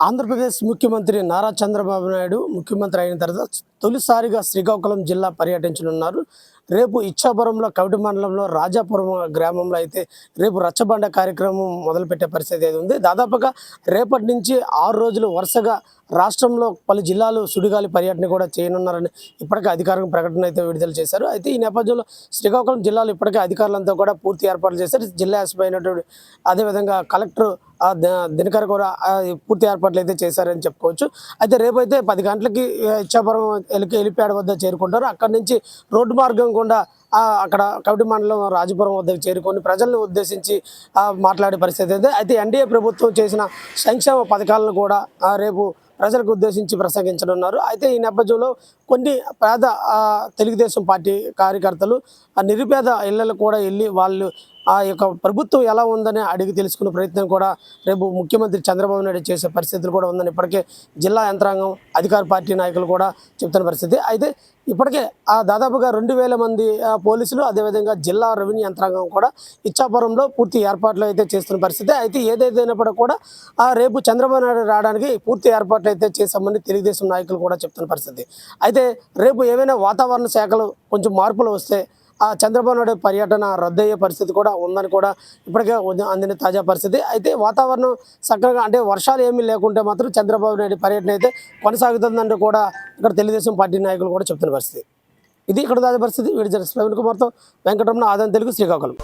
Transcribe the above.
ఆంధ్రప్రదేశ్ ముఖ్యమంత్రి నారా చంద్రబాబు నాయుడు ముఖ్యమంత్రి అయిన తర్వాత తొలిసారిగా శ్రీకాకుళం జిల్లా పర్యటించనున్నారు. రేపు ఇచ్చాపురంలో కవిటి మండలంలో రాజాపురం గ్రామంలో అయితే రేపు రచ్చబండ కార్యక్రమం మొదలుపెట్టే పరిస్థితి అయితే ఉంది. దాదాపుగా రేపటి నుంచి ఆరు రోజులు వరుసగా రాష్ట్రంలో పలు జిల్లాలు సుడిగాలి పర్యటన కూడా చేయనున్నారని ఇప్పటికే అధికారిక ప్రకటన అయితే విడుదల చేశారు. అయితే ఈ నేపథ్యంలో శ్రీకాకుళం జిల్లాలో ఇప్పటికే అధికారులంతా కూడా పూర్తి ఏర్పాట్లు చేశారు. జిల్లా ఎస్పీ అయినటువంటి అదేవిధంగా కలెక్టర్ దినకర్ కూడా పూర్తి ఏర్పాట్లు అయితే చేశారని చెప్పుకోవచ్చు. అయితే రేపైతే పది గంటలకి ఇచ్చాపురం వెళ్ళి హెలిప్యాడ్ వద్ద చేరుకుంటారు. అక్కడి నుంచి రోడ్డు మార్గం గుండా అక్కడ కవిటి మండలం రాజపురం వద్దకు చేరుకొని ప్రజలను ఉద్దేశించి మాట్లాడే పరిస్థితి అయితే అయితే ఎన్డీఏ ప్రభుత్వం చేసిన సంక్షేమ పథకాలను కూడా రేపు ప్రజలకు ఉద్దేశించి ప్రసంగించనున్నారు. అయితే ఈ నేపథ్యంలో కొన్ని పేద తెలుగుదేశం పార్టీ కార్యకర్తలు ఆ నిరుపేద ఇళ్ళకు కూడా వెళ్ళి వాళ్ళు ఆ యొక్క ప్రభుత్వం ఎలా ఉందని అడిగి తెలుసుకునే ప్రయత్నం కూడా రేపు ముఖ్యమంత్రి చంద్రబాబు నాయుడు చేసే పరిస్థితులు కూడా ఉందని ఇప్పటికే జిల్లా యంత్రాంగం అధికార పార్టీ నాయకులు కూడా చెప్తున్న పరిస్థితి. అయితే ఇప్పటికే ఆ దాదాపుగా రెండు వేల మంది పోలీసులు అదేవిధంగా జిల్లా రెవెన్యూ యంత్రాంగం కూడా ఇచ్చాపురంలో పూర్తి ఏర్పాట్లు అయితే చేస్తున్న పరిస్థితి. అయితే ఏదైతేనప్పటికీ కూడా ఆ రేపు చంద్రబాబు నాయుడు రావడానికి పూర్తి ఏర్పాట్లు అయితే చేశామని తెలుగుదేశం నాయకులు కూడా చెప్తున్న పరిస్థితి. అయితే రేపు ఏమైనా వాతావరణ శాఖలు కొంచెం మార్పులు వస్తే ఆ చంద్రబాబు నాయుడు పర్యటన రద్దయ్యే పరిస్థితి కూడా ఉందని కూడా ఇప్పటికే అందిన తాజా పరిస్థితి. అయితే వాతావరణం చక్కగా అంటే వర్షాలు ఏమీ లేకుంటే మాత్రం చంద్రబాబు నాయుడు పర్యటన అయితే కొనసాగుతుందంటూ కూడా ఇక్కడ తెలుగుదేశం పార్టీ నాయకులు కూడా చెప్తున్న పరిస్థితి. ఇది ఇక్కడ తాజా పరిస్థితి. వీడి ప్రవీణ్ కుమార్తో వెంకటరమణ ఆదాయం తెలుగు శ్రీకాకుళం.